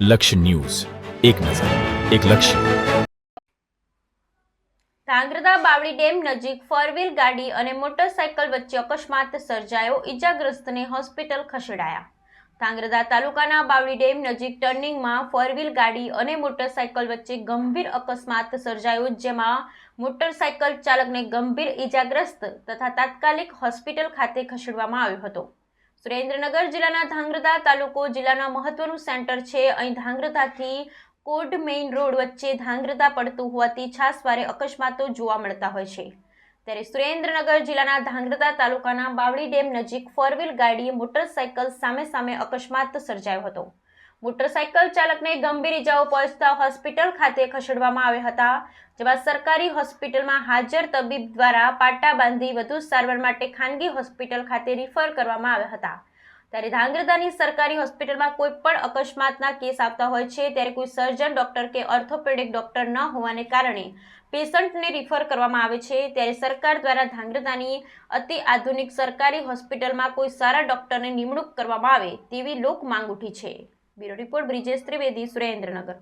લક્ષ્ય ન્યૂઝ. એક નજર, એક લક્ષ્ય. ધાંગ્રધા બાવળી ડેમ નજીક ફોરવીલ ગાડી અને મોટરસાયકલ વચ્ચે અકસ્માત સર્જાયો, ઈજાગ્રસ્તને હોસ્પિટલ ખસેડાયા. ધાંગ્રધા તાલુકાના બાવળી ડેમ નજીક ટર્નિંગમાં ફોરવીલ ગાડી અને મોટરસાયકલ વચ્ચે ગંભીર અકસ્માત સર્જાયો, જેમાં મોટરસાયકલ ચાલકને ગંભીર ઈજાગ્રસ્ત તથા તાત્કાલિક હોસ્પિટલ ખાતે ખસેડવામાં આવ્યો હતો. સુરેન્દ્રનગર જિલ્લાના ધાંગ્રધા તાલુકો જિલ્લાના મહત્વનું સેન્ટર છે. અહીં ધાંગ્રધાથી કોટ મેઇન રોડ વચ્ચે ધાંગ્રધા પડતું હોવાથી છાસવારે અકસ્માતો જોવા મળતા હોય છે. ત્યારે સુરેન્દ્રનગર જિલ્લાના ધાંગ્રધા તાલુકાના બાવળી ડેમ નજીક ફોર વ્હીલ ગાડી મોટરસાયકલ સામે સામે અકસ્માત સર્જાયો હતો. મોટરસાયકલ ચાલકને ગંભીર ઇજાઓ પહોંચતા હોસ્પિટલ ખાતે ખસેડવામાં આવ્યા હતા, જેમાં સરકારી હોસ્પિટલમાં હાજર તબીબ દ્વારા પાટા બાંધી વધુ સારવાર માટે ખાનગી હોસ્પિટલ ખાતે રિફર કરવામાં આવ્યા હતા. ત્યારે ધાંગ્રધાની સરકારી હોસ્પિટલમાં કોઈ પણ અકસ્માતના કેસ આવતા હોય છે, ત્યારે કોઈ સર્જન, ડોક્ટર કે ઓર્થોપેડિક ડોક્ટર ન હોવાને કારણે પેશન્ટને રિફર કરવામાં આવે છે. ત્યારે સરકાર દ્વારા ધાંગ્રધાની અતિ આધુનિક સરકારી હોસ્પિટલમાં કોઈ સારા ડોક્ટરની નિમણૂક કરવામાં આવે તેવી લોક માંગ ઉઠી છે. Bureau report Brijesh Trivedi Surendranagar.